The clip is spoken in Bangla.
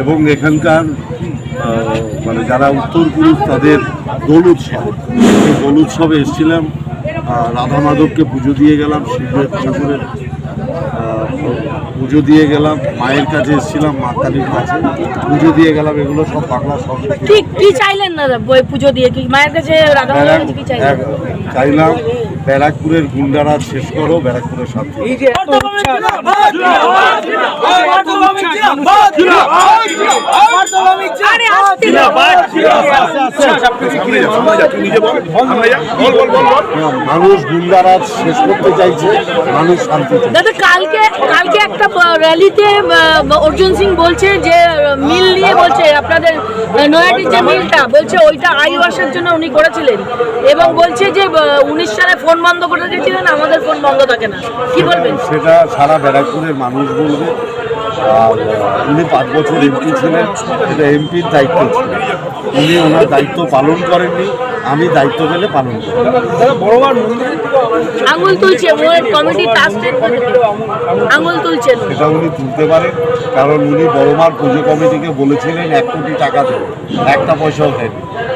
এবং এখানকার মানে যারা উত্তর পুরুষ তাদের দোল উৎসব এই দোল উৎসবে এসেছিলাম রাধা মাধবকে পুজো দিয়ে গেলাম শিবের ঠাকুরের পুজো দিয়ে গেলাম মায়ের কাছে এসেছিলাম মা কালীর কাছে পুজো দিয়ে গেলাম এগুলো সব বাংলা সংস্কৃতি। কি কি চাইলেন দাদা বই পুজো দিয়ে? কি মায়ের কাছে রাধা মাধবের কাছে কি চাইলেন? চাইলাম ব্যারাকপুরের গুন্ডারা শেষ করো ব্যারাকপুরের আসতে মানুষ গুন্ডারাজ শেষ করতে চাইছে মানুষ শান্তি দাদা কালকে কালকে একটা র্যালিতে অর্জুন সিং বলছে যে মিল নিয়ে বলছে আপনাদের নয়াটির যে মিলটা বলছে ওইটা আয়ু আসার জন্য উনি করেছিলেন। এবং বলছে যে উনিশ সালে ফোন বন্ধ করে দিয়েছিলেন আমাদের ফোন বন্ধ থাকে না। কি বলবেন? সেটা সারা ব্যারাকপুরের মানুষ বলবে। উনি পাঁচ বছর এমপি ছিলেন এটা এমপির দায়িত্ব ছিল। উনি ওনার দায়িত্ব পালন করেননি আমি দায়িত্ব পেলে পালন করি। আঙুল তুলছে ওর কমিটি টাস্ক আঙুল তুলছেন সেটা উনি তুলতে পারেন কারণ উনি বড়মার পুজো কমিটিকে বলেছিলেন এক কোটি টাকা দেবেন একটা পয়সাও দেয়নি